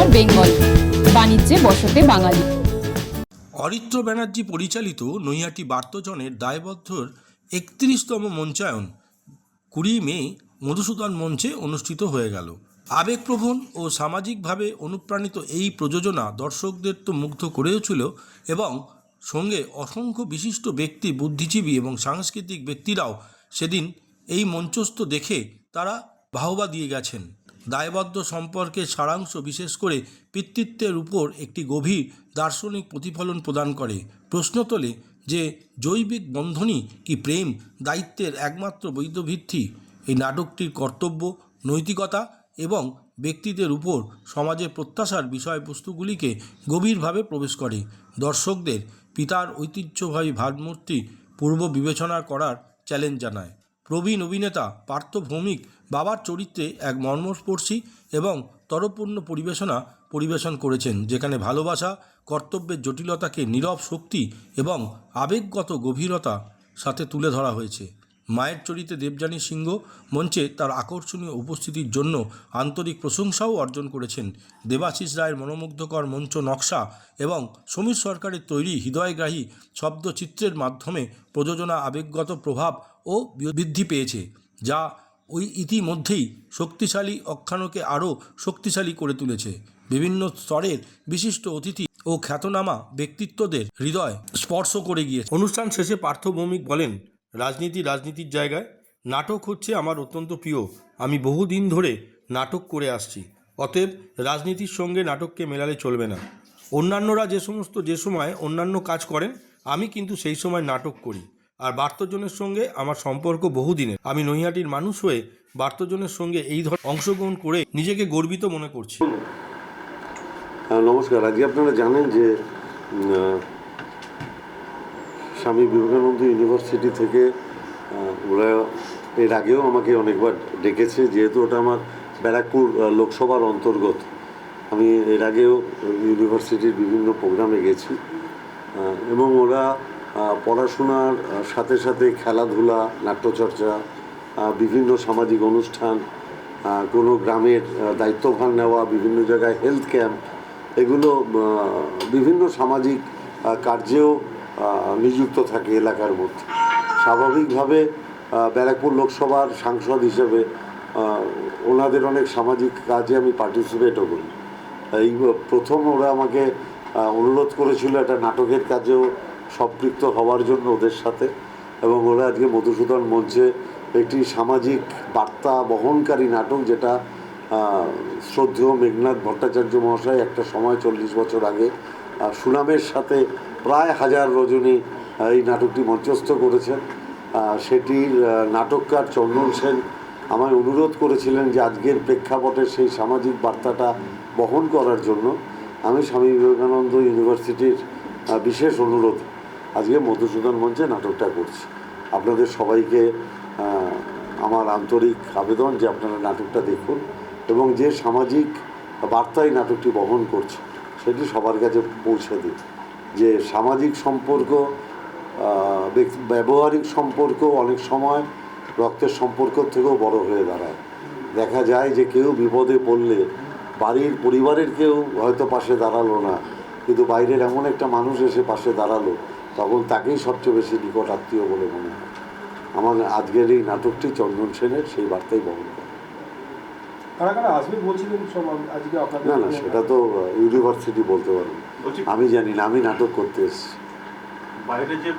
নর বেঙ্গল। বাণিজ্যে বসতে বাঙালি। অরিত্র ব্যানার্জি পরিচালিত নৈহাটি বার্তজনের দায়বদ্ধর একত্রিশতম মঞ্চায়ন কুড়ি মে মধুসূদন মঞ্চে অনুষ্ঠিত হয়ে গেল। আবেগপ্রবণ ও সামাজিকভাবে অনুপ্রাণিত এই প্রযোজনা দর্শকদের তো মুগ্ধ করেওছিল এবং সঙ্গে অসংখ্য বিশিষ্ট ব্যক্তি, বুদ্ধিজীবী এবং সাংস্কৃতিক ব্যক্তিরাও সেদিন এই মঞ্চস্থ দেখে তারা বাহবা দিয়ে গেছেন। দায়বদ্ধ সম্পর্কের সারাংশ বিশেষ করে পিতৃত্বের উপর একটি গভীর দার্শনিক প্রতিফলন প্রদান করে। প্রশ্ন তোলে যে, জৈবিক বন্ধনই কি প্রেম, দায়িত্বের একমাত্র বৈধ ভিত্তি এই নাটকটির কর্তব্য নৈতিকতা এবং ব্যক্তিদের উপর সমাজের প্রত্যাশার বিষয়বস্তুগুলিকে গভীরভাবে প্রবেশ করে। দর্শকদের পিতার ঐতিহ্যবাহী ভাবমূর্তি পূর্ব বিবেচনা করার চ্যালেঞ্জ জানায়। প্রবীণ অভিনেতা পার্থ ভৌমিক বাবার চরিত্রে এক মর্মস্পর্শী এবং তরপূর্ণ পরিবেশনা পরিবেশন করেছেন, যেখানে ভালোবাসা, কর্তব্যের জটিলতাকে নীরব শক্তি এবং আবেগগত গভীরতা সাথে তুলে ধরা হয়েছে। মায়ের চরিত্রে দেবযানী সিংহ মঞ্চে তার আকর্ষণীয় উপস্থিতির জন্য আন্তরিক প্রশংসাও অর্জন করেছেন। দেবাশিস রায়ের মনোমুগ্ধকর মঞ্চ নকশা এবং সমীর সরকারের তৈরি হৃদয়গ্রাহী শব্দচিত্রের মাধ্যমে প্রযোজনা আবেগগত প্রভাব ও বৃদ্ধি পেয়েছে, যা ওই ইতিমধ্যেই শক্তিশালী অখ্যানকে আরও শক্তিশালী করে তুলেছে। বিভিন্ন স্তরের বিশিষ্ট অতিথি ও খ্যাতনামা ব্যক্তিত্বদের হৃদয় স্পর্শ করে গিয়েছে। অনুষ্ঠান শেষে পার্থ ভৌমিক বলেন, রাজনীতি রাজনীতির জায়গায়। নাটক হচ্ছে আমার অত্যন্ত প্রিয়। আমি বহুদিন ধরে নাটক করে আসছি। অতএব রাজনীতির সঙ্গে নাটককে মেলালে চলবে না। অন্যান্যরা যে সমস্ত যে সময় অন্যান্য কাজ করেন, আমি কিন্তু সেই সময় নাটক করি। আর বার্তজনের সঙ্গে আমার সম্পর্ক বহুদিনের। আমি নৈহাটির মানুষ হয়ে বার্তজনের সঙ্গে এই ধর অংশগ্রহণ করে নিজেকে গর্বিত মনে করছি। হ্যাঁ নমস্কার। আজকে আপনারা জানেন যে স্বামী বিবেকানন্দ ইউনিভার্সিটি থেকে ওরা এর আগেও আমাকে অনেকবার ডেকেছে, যেহেতু ওটা আমার ব্যারাকপুর লোকসভার অন্তর্গত। আমি এর আগেও ইউনিভার্সিটির বিভিন্ন প্রোগ্রামে গেছি এবং ওরা পড়াশোনার সাথে সাথে খেলাধুলা, নাট্যচর্চা বিভিন্ন সামাজিক অনুষ্ঠান কোনো গ্রামের দায়িত্বভার নেওয়া, বিভিন্ন জায়গায় হেলথ ক্যাম্প এগুলো বিভিন্ন সামাজিক কার্যেও নিযুক্ত থাকে এলাকার মধ্যে। স্বাভাবিকভাবে ব্যারাকপুর লোকসভার সাংসদ হিসেবে ওনাদের অনেক সামাজিক কাজে আমি পার্টিসিপেটও করি। এই প্রথম ওরা আমাকে অনুরোধ করেছিল একটা নাটকের কাজেও সম্পৃক্ত হওয়ার জন্য ওদের সাথে এবং ওরা আজকে মধুসূদন মঞ্চে একটি সামাজিক বার্তা বহনকারী নাটক যেটা শ্রদ্ধেয় মেঘনাথ ভট্টাচার্য মহাশয় একটা সময় চল্লিশ বছর আগে সুনামের সাথে প্রায় হাজার রজনী এই নাটকটি মঞ্চস্থ করেছেন। সেটির নাটককার চন্দন সেন আমায় অনুরোধ করেছিলেন যে আজকের প্রেক্ষাপটে সেই সামাজিক বার্তাটা বহন করার জন্য। আমি স্বামী বিবেকানন্দ ইউনিভার্সিটির বিশেষ অনুরোধ আজকে মধুসূদন মঞ্চে নাটকটা করছি। আপনাদের সবাইকে আমার আন্তরিক আবেদন যে আপনারা নাটকটা দেখুন এবং যে সামাজিক বার্তাই নাটকটি বহন করছে, সেটি সবার কাছে পৌঁছে দিন। যে সামাজিক সম্পর্ক ব্যবহারিক সম্পর্ক অনেক সময় রক্তের সম্পর্ক থেকেও বড় হয়ে দাঁড়ায়। দেখা যায় যে কেউ বিপদে পড়লে বাড়ির পরিবারের কেউ হয়তো পাশে দাঁড়াল না, কিন্তু বাইরের এমন একটা মানুষ এসে পাশে দাঁড়াল তখন তাকেই সবচেয়ে বেশি নিকট আত্মীয় বলে মনে হয়। আমার আজকের এই নাটকটি চন্দন সেনের সেই বার্তাই বহন করে। না না সেটা তো ইউনিভার্সিটি বলতে পারবে বলছি আমি জানি না আমি নাটক করতে এসেছি। বাইরে যে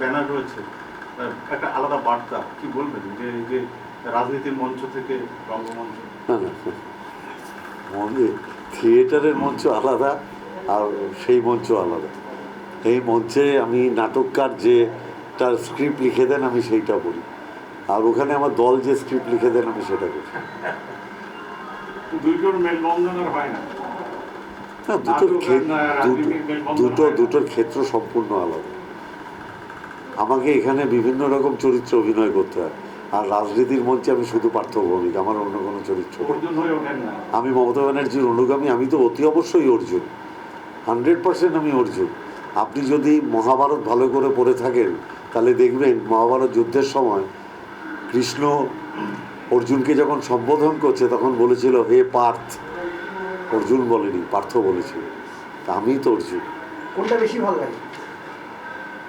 ব্যানার রয়েছে একটা আলাদা বার্তা কি বলবেন? যে এই যে রাজনীতির মঞ্চ থেকে রঙ্গমঞ্চ। না না মনে থিয়েটারের মঞ্চ আলাদা আর সেই মঞ্চ আলাদা। এই মঞ্চে আমি নাটককার যে তার স্ক্রিপ্ট লিখে দেন আমি সেইটা বলি আর ওখানে আমার দল যে স্ক্রিপ্ট লিখে দেন আমি সেটা করি। না। দুটোর দুটো দুটোর ক্ষেত্র সম্পূর্ণ আলাদা। আমাকে এখানে বিভিন্ন রকম চরিত্র অভিনয় করতে হয়। আর রাজনীতির মঞ্চে আমি শুধু পার্থভৌমিক আমার অন্য কোনো চরিত্র আমি মমতা ব্যানার্জির অনুগামী আমি তো অতি অবশ্যই অর্জুন। হান্ড্রেড পার্সেন্ট আমি অর্জুন। আপনি যদি মহাভারত ভালো করে পড়ে থাকেন তাহলে দেখবেন মহাভারত যুদ্ধের সময় কৃষ্ণ অর্জুনকে যখন সম্বোধন করছে তখন বলেছিল হে পার্থ। অর্জুন বলেনি পার্থ বলেছিল। তা আমি তো অর্জুন। কোনটা বেশি ভালো লাগে?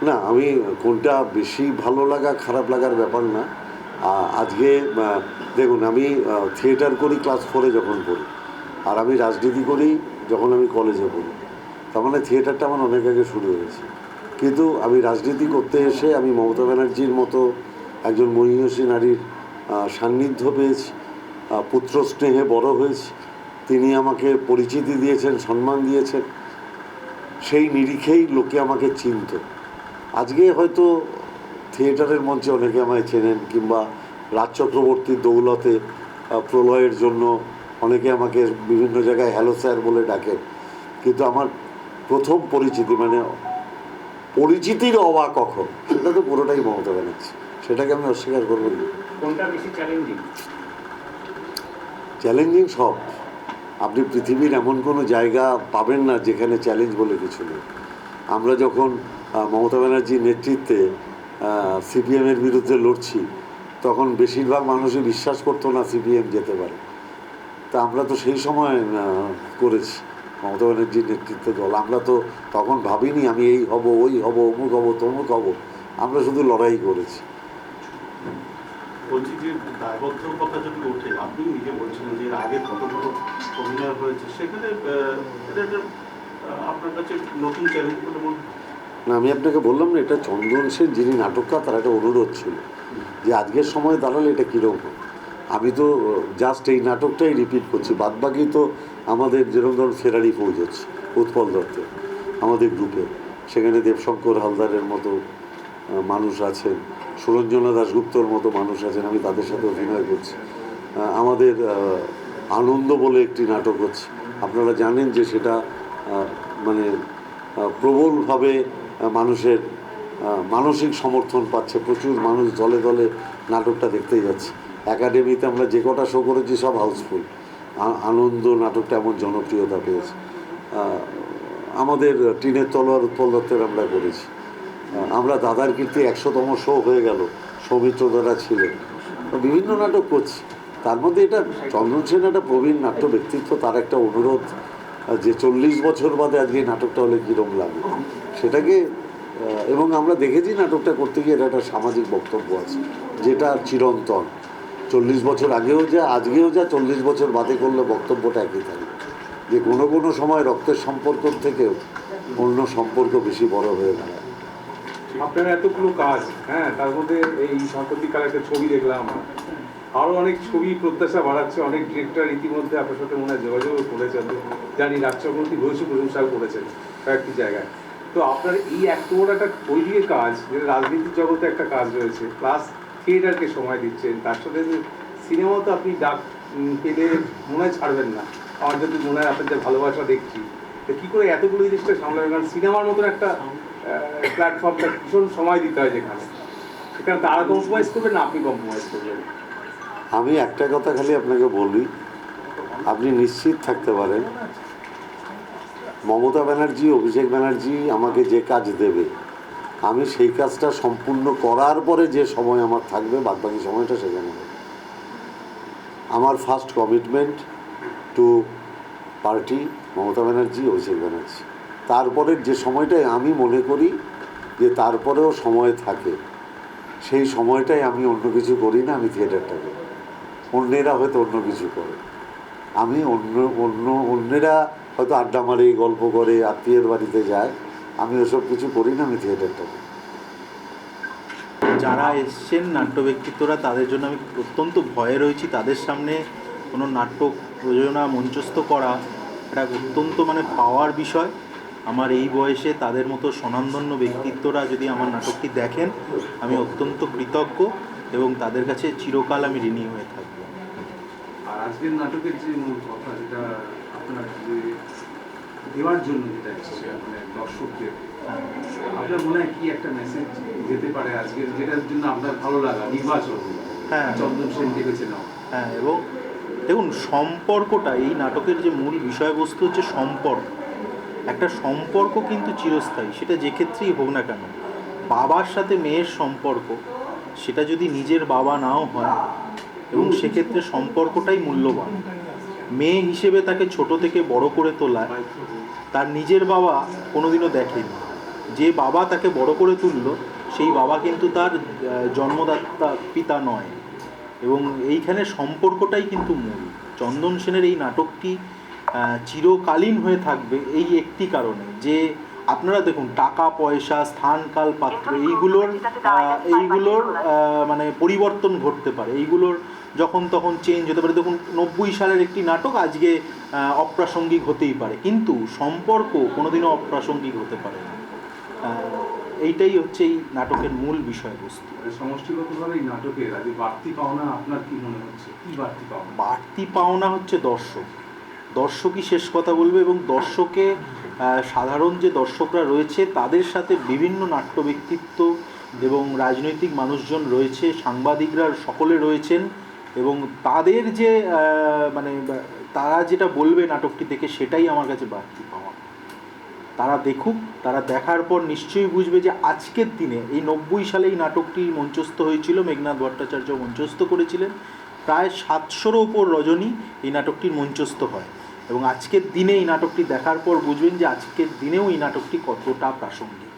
না আমি কোনটা বেশি ভালো লাগা খারাপ লাগার ব্যাপার না। আজকে দেখুন আমি থিয়েটার করি ক্লাস ফোরে যখন পড়ি। আর আমি রাজনীতি করি যখন আমি কলেজে পড়ি। তার মানে থিয়েটারটা আমার অনেক আগে শুরু হয়েছে কিন্তু আমি রাজনীতি করতে এসে আমি মমতা ব্যানার্জির মতো একজন মহিষী নারীর সান্নিধ্য পেয়েছি পুত্র স্নেহে বড় হয়েছি। তিনি আমাকে পরিচিতি দিয়েছেন, সম্মান দিয়েছেন। সেই নিরিখেই লোকে আমাকে চিনত। আজকে হয়তো থিয়েটারের মঞ্চে অনেকে আমায় চেনেন কিংবা রাজ চক্রবর্তীর দৌলতে প্রলয়ের জন্য অনেকে আমাকে বিভিন্ন জায়গায় হ্যালো স্যার বলে ডাকেন। কিন্তু আমার প্রথম পরিচিতি মানে পরিচিতির অবাক কখন? সেটা তো পুরোটাই মমতা ব্যানার্জি। সেটাকে আমি অস্বীকার করব না। চ্যালেঞ্জিং চ্যালেঞ্জিং সব। আপনি পৃথিবীর এমন কোনো জায়গা পাবেন না যেখানে চ্যালেঞ্জ বলে কিছু নেই। আমরা যখন মমতা ব্যানার্জির নেতৃত্বে সিপিএমের বিরুদ্ধে লড়ছি তখন বেশিরভাগ মানুষই বিশ্বাস করতো না সিপিএম যেতে পারে। তা আমরা তো সেই সময় করেছি। মমতা ব্যানার্জির নেতৃত্ব দল আমরা তো তখন ভাবিনি আমি এই হব ওই হব অমুক হব তমুক হব। আমরা শুধু লড়াই করেছি। বলছি যে দায়বদ্ধ কথা যদি ওঠে আপনি নিজে বলছিলেন যে এর আগে কতগুলো অভিনয় হয়েছে সেখানে আহ, এটা একটা আহ, আপনার কাছে নতুন চ্যালেঞ্জ বলে মনে না আমি আপনাকে বললাম না এটা চন্দন সেন যিনি নাটককার তার একটা অনুরোধ ছিল যে আজকের সময় দাঁড়ালে এটা কীরকম? আমি তো জাস্ট এই নাটকটাই রিপিট করছি। বাদ বাকি তো আমাদের যেরকম ধরুন ফেরারি হচ্ছে উৎপল দত্তের আমাদের গ্রুপে সেখানে দেবশঙ্কর হালদারের মতো মানুষ আছেন, সুরঞ্জনা দাশগুপ্তর মতো মানুষ আছেন, আমি তাদের সাথে অভিনয় করছি। আমাদের আনন্দ বলে একটি নাটক হচ্ছে। আপনারা জানেন যে সেটা মানে প্রবলভাবে মানুষের মানসিক সমর্থন পাচ্ছে। প্রচুর মানুষ দলে দলে নাটকটা দেখতেই যাচ্ছে। একাডেমিতে আমরা যে কটা শো করেছি, সব হাউসফুল আনন্দ, নাটকটা এমন জনপ্রিয়তা পেয়েছে। আমাদের টিনের তলোয়ার উৎপল দত্তের আমরা করেছি। আমরা দাদার কীর্তি একশোতম শো হয়ে গেল, সৌমিত্র দাদা ছিলেন। বিভিন্ন নাটক করছি। তার মধ্যে এটা চন্দন সেন একটা প্রবীণ নাট্য ব্যক্তিত্ব, তার একটা অনুরোধ যে চল্লিশ বছর বাদে আজকে নাটকটা হলে কীরকম লাগে সেটাকে এবং আমরা দেখেছি নাটকটা করতে গিয়ে এটা একটা সামাজিক বক্তব্য আছে, যেটা চিরন্তন। চল্লিশ বছর আগেও যা, আজকেও যা, চল্লিশ বছর বাদে করলে বক্তব্যটা একই থাকবে। যে কোনো কোনো সময় রক্তের সম্পর্ক থেকেও অন্য সম্পর্ক বেশি বড় হয়ে দাঁড়ায়। আপনার এতগুলো কাজ হ্যাঁ তার মধ্যে এই সাম্প্রতিককালে একটা ছবি দেখলাম। আরও অনেক ছবি প্রত্যাশা বাড়াচ্ছে, অনেক ডিরেক্টর ইতিমধ্যে আপনার সাথে মনে হয় যোগাযোগও করেছেন। জানি চক্রবর্তী ঘোষী প্রশংসাও করেছেন কয়েকটি জায়গায়। তো আপনার এই এত বড় একটা তৈরির কাজ যেটা রাজনীতির জগতে একটা কাজ রয়েছে প্লাস থিয়েটারকে সময় দিচ্ছেন, তার সাথে সিনেমাও তো আপনি ডাক পেলে মনে ছাড়বেন না। আমার যদি মনে হয় আপনার যে ভালোবাসা দেখছি। তো কী করে এতগুলো জিনিসটা সামলাবেন? কারণ সিনেমার মতন একটা প্ল্যাটফর্মটা ভীষণ সময় দিতে হয় যেখানে। সেখানে তারা কম্প্রোমাইজ করবেন না, আপনি কম্প্রোমাইজ করবেন। আমি একটা কথা খালি আপনাকে বলি। আপনি নিশ্চিত থাকতে পারেন। মমতা ব্যানার্জি, অভিষেক ব্যানার্জি আমাকে যে কাজ দেবে আমি সেই কাজটা সম্পূর্ণ করার পরে যে সময় আমার থাকবে, বাদবাকি সময়টা সেখানে। আমার first commitment to party Mamata Banerjee, Abhishek Banerjee. তারপরের যে সময়টাই আমি মনে করি যে তারপরেও সময় থাকে, সেই সময়টাই আমি অন্য কিছু করি না, আমি থিয়েটারটা করি। অন্যেরা হয়তো অন্য কিছু করে। আমি অন্য অন্য, অন্যেরা হয়তো আড্ডা মারে, গল্প করে, আত্মীয়ের বাড়িতে যায়। আমি ওসব কিছু করি না আমি থিয়েটারটা যারা এসছেন নাট্য ব্যক্তিত্বরা তাদের জন্য আমি অত্যন্ত ভয়ে রয়েছি। তাদের সামনে কোনো নাটক প্রযোজনা মঞ্চস্থ করা এটা অত্যন্ত মানে পাওয়ার বিষয়। আমার এই বয়সে তাদের মতো স্বনামধন্য ব্যক্তিত্বরা যদি আমার নাটকটি দেখেন আমি অত্যন্ত কৃতজ্ঞ এবং তাদের কাছে চিরকাল আমি ঋণী হয়ে থাকব। আর আজকের নাটকের যে মূল কথা যেটা আপনার যে দেওয়ার জন্য যেটা মানে দর্শকদের। আপনার মনে হয় কি একটা মেসেজ যেতে পারে আজকের যেটার জন্য আপনার ভালো লাগা? নির্বাচন। হ্যাঁ। চন্দন সেন দেখেছে নাও। হ্যাঁ এবং দেখুন সম্পর্কটা এই নাটকের যে মূল বিষয়বস্তু হচ্ছে সম্পর্ক। একটা সম্পর্ক কিন্তু চিরস্থায়ী সেটা যে ক্ষেত্রেই হোক না কেন। বাবার সাথে মেয়ের সম্পর্ক সেটা যদি নিজের বাবা নাও হয় এবং সেক্ষেত্রে সম্পর্কটাই মূল্যবান। মেয়ে হিসেবে তাকে ছোট থেকে বড় করে তোলায় তার নিজের বাবা কোনোদিনও দেখেনি। যে বাবা তাকে বড় করে তুললো সেই বাবা কিন্তু তার জন্মদাতা পিতা নয়। এবং এইখানে সম্পর্কটাই কিন্তু মূল। চন্দন সেনের এই নাটকটি চিরকালীন হয়ে থাকবে এই একটি কারণে। যে আপনারা দেখুন টাকা পয়সা স্থান কাল পাত্র এইগুলোর এইগুলোর মানে পরিবর্তন ঘটতে পারে। এইগুলোর যখন তখন চেঞ্জ হতে পারে। দেখুন নব্বই সালের একটি নাটক আজকে অপ্রাসঙ্গিক হতেই পারে। কিন্তু সম্পর্ক কোনোদিনও অপ্রাসঙ্গিক হতে পারে না। এইটাই হচ্ছে এই নাটকের মূল বিষয়বস্তু। মানে সমষ্টিগতভাবে এই নাটকের আজ বাড়তি পাওনা আপনার কি মনে হচ্ছে? কি বাড়তি পাওনা? বাড়তি পাওনা হচ্ছে দর্শক। দর্শকই শেষ কথা বলবে এবং দর্শকে সাধারণ যে দর্শকরা রয়েছে তাদের সাথে বিভিন্ন নাট্য ব্যক্তিত্ব এবং রাজনৈতিক মানুষজন রয়েছে সাংবাদিকরা সকলে রয়েছেন। এবং তাদের যে মানে তারা যেটা বলবে নাটকটি দেখে সেটাই আমার কাছে বাড়তি পাওয়া। তারা দেখুক, তারা দেখার পর নিশ্চয়ই বুঝবে যে আজকের দিনে এই নব্বই সালে এই নাটকটি মঞ্চস্থ হয়েছিল, মেঘনাথ ভট্টাচার্য মঞ্চস্থ করেছিলেন। প্রায় সাতশোরও ওপর রজনী এই নাটকটির মঞ্চস্থ হয় এবং আজকের দিনে এই নাটকটি দেখার পর বুঝবেন যে আজকের দিনেও এই নাটকটি কতটা প্রাসঙ্গিক।